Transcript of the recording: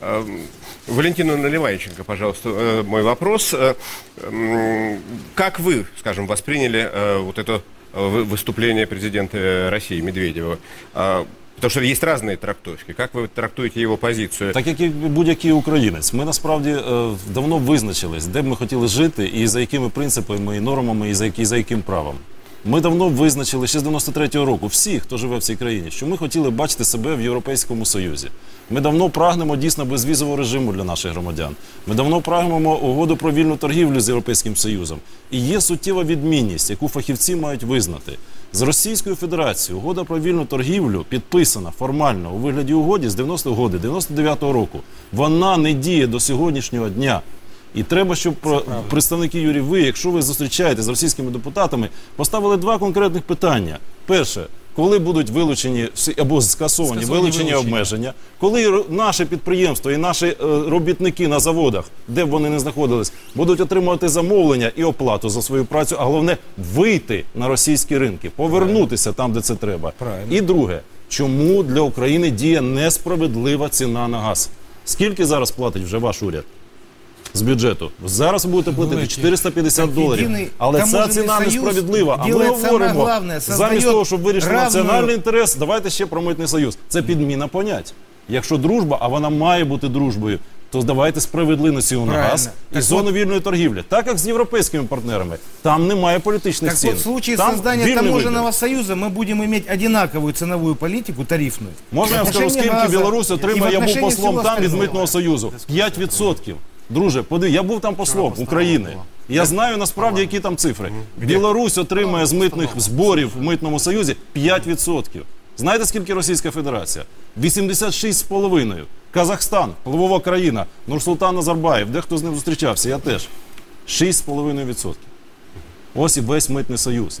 Эм, Валентина Наливайченко, пожалуйста, э, мой вопрос. Э, м, Как вы, скажем, восприняли э, вот это э, вы- выступление президента э, России Медведева? А, Потому что есть разные трактовки. Как вы трактуете его позицию? Так як і будь-який українець, ми насправді е, давно визначились, де б ми хотіли жити, і за якими принципами і нормами, і за, які, за яким правом. Ми давно визначили ще з 93-го року, всі, хто живе в цій країні, що ми хотіли бачити себе в Європейському Союзі. Ми давно прагнемо дійсно безвізового режиму для наших громадян. Ми давно прагнемо угоду про вільну торгівлю з Європейським Союзом. І є суттєва відмінність, яку фахівці мають визнати. З Російською Федерацією угода про вільну торгівлю підписана формально у вигляді угоді з 90 годи, 99-го року. Вона не діє до сьогоднішнього дня. І треба, щоб про- представники Юрій, ви, якщо ви зустрічаєте з російськими депутатами, поставили два конкретних питання. Перше, коли будуть вилучені або скасовані Скасовані вилучені вилучення. обмеження, коли наше підприємство і наші е, робітники на заводах, де б вони не знаходились, будуть отримувати замовлення і оплату за свою працю, а головне вийти на російські ринки, повернутися там, де це треба. Правильно. І друге, чому для України діє несправедлива ціна на газ? Скільки зараз платить вже ваш уряд? З бюджету зараз ви будете платити Великі. 450 доларів. Але ця ціна несправедлива. А ми говоримо замість того, щоб вирішити національний інтерес, давайте ще про митний союз. Це підміна понять. Якщо дружба, а вона має бути дружбою, то давайте справедливу ціну на Правильно. газ і зону вільної торгівлі. Так як з європейськими партнерами, там немає політичних Так цін. вот, в случае там создания таможенного вибір. союза мы будем иметь одинаковую ценовую политику, тарифную. Можна я вам скажу, скільки Білорусь отримає, я був послом там від митного союзу. 5%. Друже, подивись, я був там послом України. Я знаю насправді, які там цифри. Білорусь отримає з митних зборів в митному союзі 5%. Знаєте, скільки Російська Федерація? 86,5%. Казахстан, впливова країна, Нурсултан Назарбаєв, дехто з ним зустрічався, я теж. 6,5%. Ось і весь митний союз.